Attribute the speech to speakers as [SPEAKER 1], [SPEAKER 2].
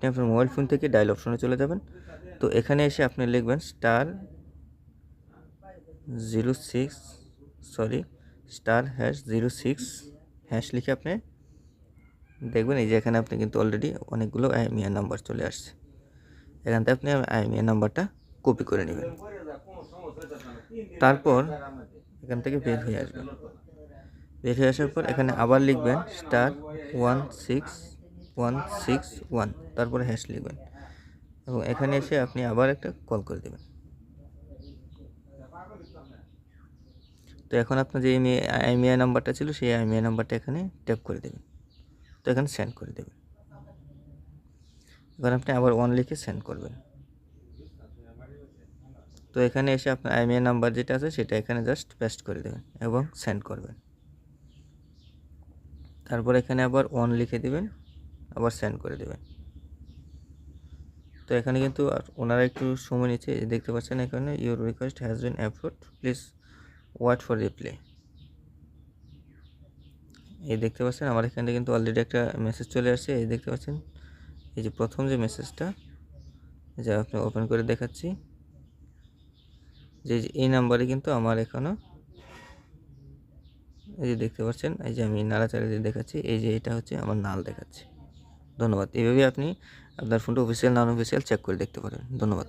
[SPEAKER 1] আপনি আপনার mobile phone থেকে ডায়াল অপশনে চলে যাবেন। তো এখানে এসে আপনি লিখবেন star zero six sorry star hash zero six hash লিখে আপনি দেখবেন, এই যে এখানে আপনি কিন্তু অলরেডি অনেকগুলো আইএমইআর নাম্বার চলে আসছে। এখান থেকে আপনি আইএমইআর নাম্বারটা কপি করে নেবেন। তারপর এখান থেকে বের হয়ে আসবেন। বের হয়ে আসার পর এখানে আবার লিখবেন star one six one six one তারপরে হ্যাশ লিখবেন। এবং এখানে এসে আপনি আবার একটা কল করে দেবেন। তো এখন আপনার যে আইমিআই নাম্বারটা ছিল, সেই আইমিআই নাম্বারটা এখানে ট্যাপ করে দেবেন। তো এখানে সেন্ড করে দেবেন। এবার আপনি আবার ওয়ান লিখে সেন্ড করবেন। তো এখানে এসে আপনার আইমিআই নাম্বার যেটা আছে, সেটা এখানে জাস্ট পেস্ট করে দেবেন এবং সেন্ড করবেন। তারপর এখানে আবার ওয়ান লিখে দিবেন। আবার সেন্ড করে দেবেন। তো এখানে কিন্তু ওনারা একটু সময় নিচ্ছে দেখতে পাচ্ছেন এখানে your request has been approved please wait for reply এই দেখতে পাচ্ছেন, আমার এখানে কিন্তু অলরেডি একটা মেসেজ চলে আসছে, এই দেখতে পাচ্ছেন, এই যে প্রথম যে মেসেজটা যা আপনি ওপেন করে দেখাচ্ছি, যে এই নাম্বারে কিন্তু আমার এখনও এই যে দেখতে পাচ্ছেন, এই যে আমি নাড়াচাড়া দিয়ে দেখাচ্ছি, এই যে এটা হচ্ছে আমার নাল দেখাচ্ছে। ধন্যবাদ। এইভাবে আপনি আপনার ফোনটা অফিসিয়াল নন অফিসিয়াল চেক করে দেখতে পারেন। ধন্যবাদ।